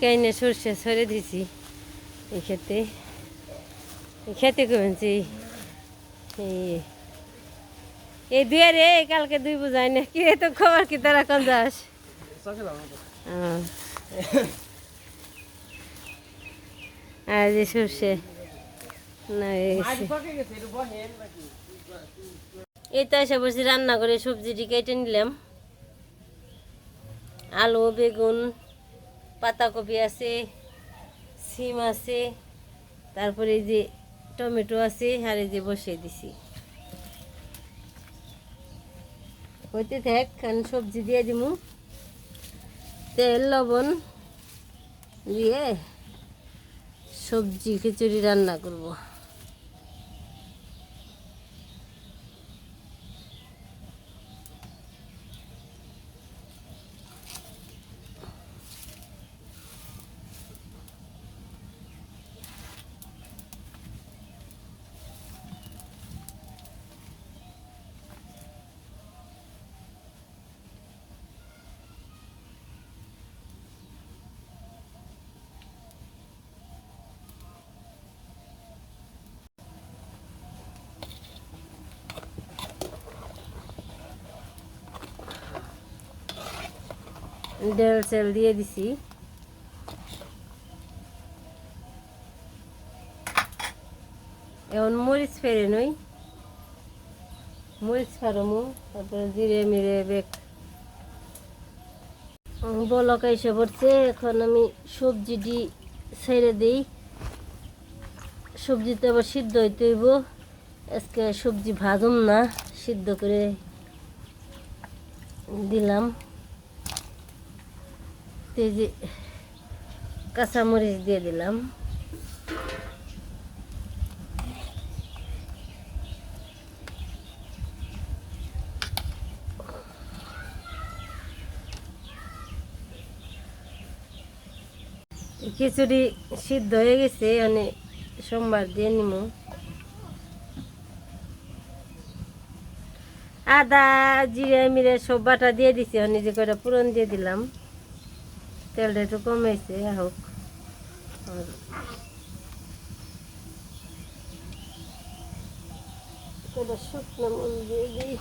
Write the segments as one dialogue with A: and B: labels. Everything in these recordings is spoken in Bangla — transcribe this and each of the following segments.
A: কেনে সর্ষে সরে দিছি। এই খেতে এই খেতে কমেছি এই এই দুয়ে রে কালকে দুই বুঝাই না? কি তো খবর কি তারা কোন যাস। আর যে এই তো এসে বসে রান্না করে সবজিটি কেটে নিলাম। আলু, বেগুন পাতাকপি আছে, সিম আছে, তারপরে এই যে টমেটো আছে, আর এই যে বসিয়ে দিছি। হইতে থাক কারণ সবজি দিয়ে দিমু। তেল, লবণ দিয়ে সবজি খিচুড়ি রান্না করব। দেড় তেল দিয়ে দিছি। এখন মরিচ ফেরে নই। মরিচ ফারমু তারপরে জিরে মিরে বেগ বলক এসে পড়ছে, এখন আমি সবজিটি ছেড়ে দিই। সবজিতে আবার সিদ্ধ হইতে হইব। আজকে সবজি ভাজুম না, সিদ্ধ করে দিলাম। তো যে কাঁচামরিচ দিয়ে দিলাম। খিচুড়ি সিদ্ধ হয়ে গেছে মানে সোমবার দিয়ে নিব। আদা, জিরে, মিরে সব বাটা দিয়ে দিছি নিজে করে পুরন দিয়ে দিলাম। তেলটা একটু কমেছে হোক। শুকনো মরিচ দিয়ে দিই।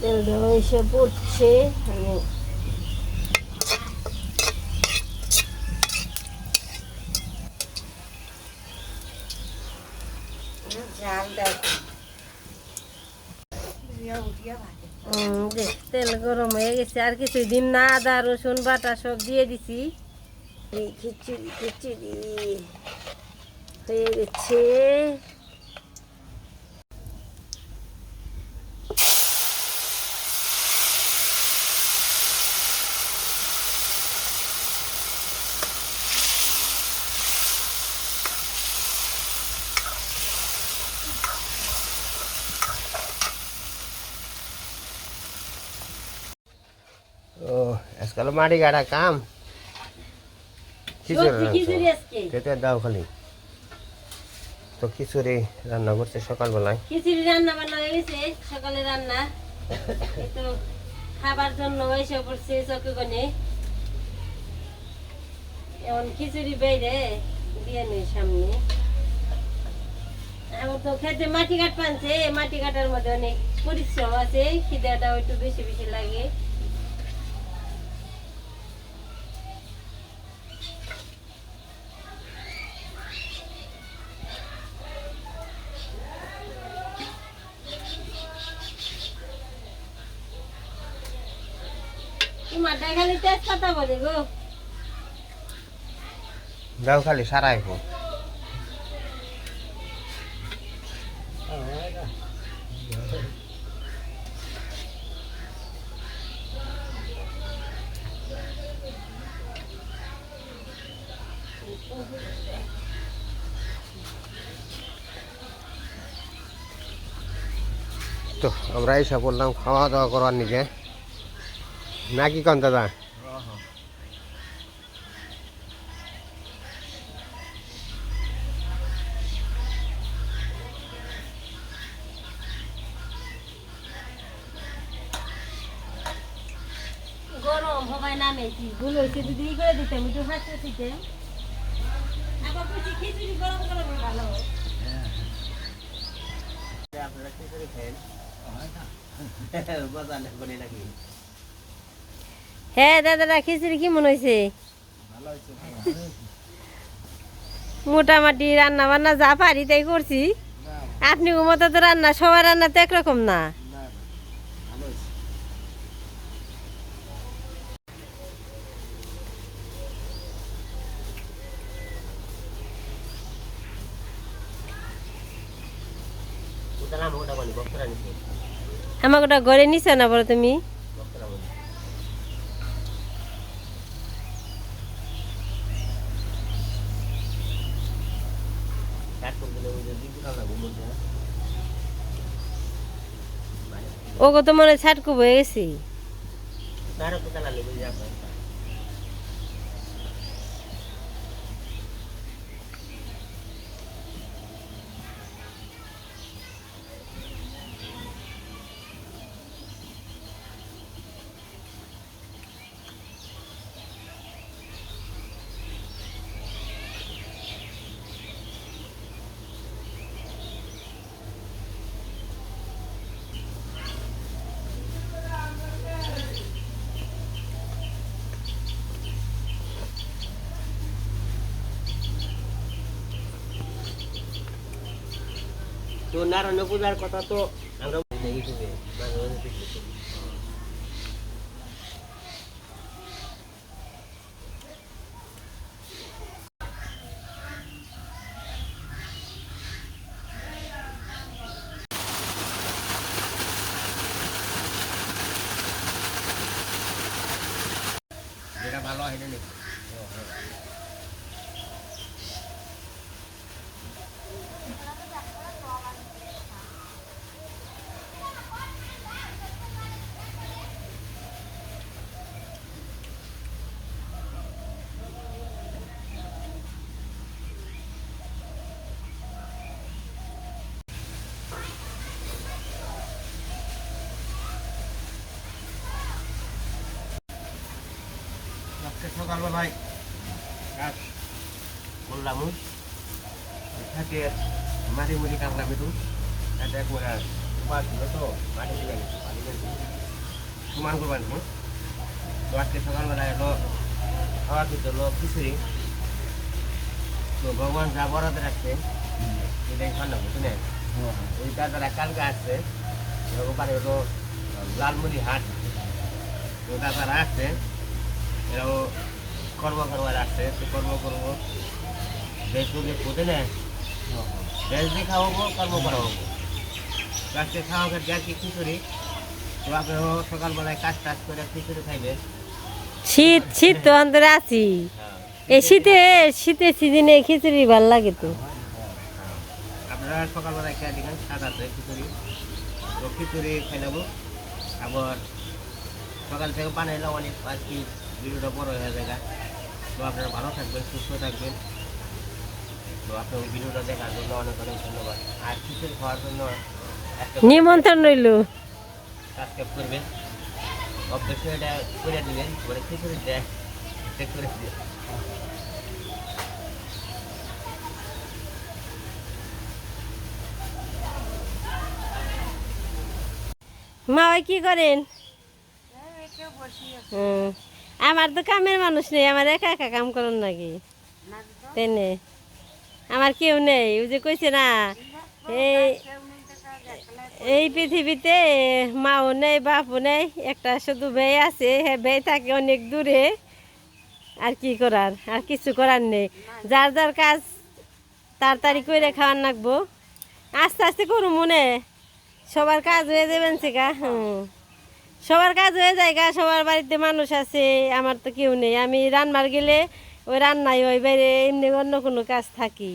A: তেলটা এসে পড়ছে আমি হুম, যে তেল গরম হয়ে গেছে আর কিছু দিন না আদা রসুন বাটা সব দিয়ে দিছি খিচুড়ি খিচুড়ি। হয়ে গেছে
B: ও আজকাল মাটি গাড়া কাম। খেতে দাও খালি। তো খিচুড়ি রান্না করছে সকালবেলায়।
A: খিচুড়ি রান্না বান্না হয়ে গেছে সকালে রান্না। তো খাবার জন্য এসে পড়ছে এখন খিচুড়ি বাইরে দিয়ে নেই সামনে। এখন তো খেতে মাটি কাট পানছে মাটি কাটার মধ্যে অনেক পরিশ্রম আছে খিদাটাও একটু বেশি বেশি লাগে।
B: দাও খালি সারাই হোক তো আমরা এসে পড়লাম খাওয়া দাওয়া করার নিচে। নাকি কন দাদা?
A: গরম হবাই নামে কি গুলো হইছে দুধ ই করে দিতাম একটু হাসতে দিতে আবার বুঝি খিচুড়ি গরম গরম ভালো
B: আপনারা কি করে খেলেন বাজার করে নাকি?
A: হ্যাঁ দাদারা, খিচুড়ি কি মনে হয়েছে? মোটামুটি রান্না বান্না যা পারি তাই করছি। আপনি মতো তো রান্না, সবার রান্না তো একরকম না। আমাকে ঘরে নিছ না বলো তুমি
B: বক্তরা বলি কাট করে দিলে ওই যে দিদি খাওয়া লাগবে বলতে না
A: ওগো তো মনে ছাটকু হয়ে গেছি
B: নারায়ণ পূজার কথা তো আমরা ভালো হয় সকালবেলায় কাজ। করলাম থাকে মাটি মুড়ি কাটলাম একটু এটা করে উপাস ছিল তো মাটি গেছি মাটি সমান করবার তো আজকে সকালবেলায় এলো খাওয়া দিতে হলো খিচুড়ি। তো ভগবান যা বরাদ রাখছে এটাই খান্না বুঝলে? ওই দাদারা কালকে আসছে ওখানে হলো লালমুড়ি হাট। তো দাদারা আসছে এরাও কর্ম করবার আসছে তো কর্ম করব। বুঝলে বুঝে না বেশ দিয়ে খাওয়াবো কর্ম করাবো। আজকে খাওয়া খাওয়া যা কি খিচুড়ি তো আপনিও সকালবেলায় কাজ টাজ করে খিচুড়ি খাইবেন
A: শীত শীত তো অন্তরে আছি।
B: হ্যাঁ।
A: এই শীতে শীতের সিজনে খিচুড়ি ভালো লাগে তো।
B: আপনারা সকালবেলায় খেয়ে দিবেন স্বাদ আছে খিচুড়ি। তো খিচুড়ি খেয়ে নেব। আবার সকাল থেকে পানি এলাম অনেক আর কি ভিডিওটা বড় হয়ে যায় তো আপনারা ভালো থাকবেন সুস্থ থাকবেন। তো আপনার ভিডিওটা দেখার জন্য অনেক অনেক ধন্যবাদ। আর খিচুড়ি খাওয়ার জন্য
A: নিমন্ত্রণ রইল।
B: সাবস্ক্রাইব করবেন। অবশ্যই এটা করে দিবেন মানে করে দেখ চেক করে দিবেন।
A: মা ওই কি করেন? হুম। আমার তো কামের মানুষ নেই, আমার একা একা কাম করেন নাকি? তেনে। আমার কেউ নেই, ওই যে কইছে না, এই এই পৃথিবীতে মাও নেই, বাপও নেই, একটা শুধু মেয়ে আছে হ্যাঁ মেয়ে থাকে অনেক দূরে। আর কি করার? আর কিছু করার নেই। যার যার কাজ তাড়াতাড়ি করে খাওয়ার লাগবো আস্তে আস্তে করু মনে। সবার কাজ হয়ে যাবেন সেগা, হুম। সবার কাজ হয়ে যায় গা সবার বাড়িতে মানুষ আছে আমার তো কেউ নেই। আমি রান্নার গেলে ওই রান্নাই ওই বাইরে এমনি অন্য কোনো কাজ থাকি।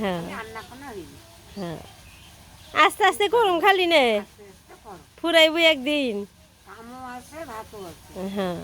A: হ্যাঁ। হ্যাঁ। আস্তে আস্তে করুন খালি নে। ফুরাইব একদিন। হ্যাঁ।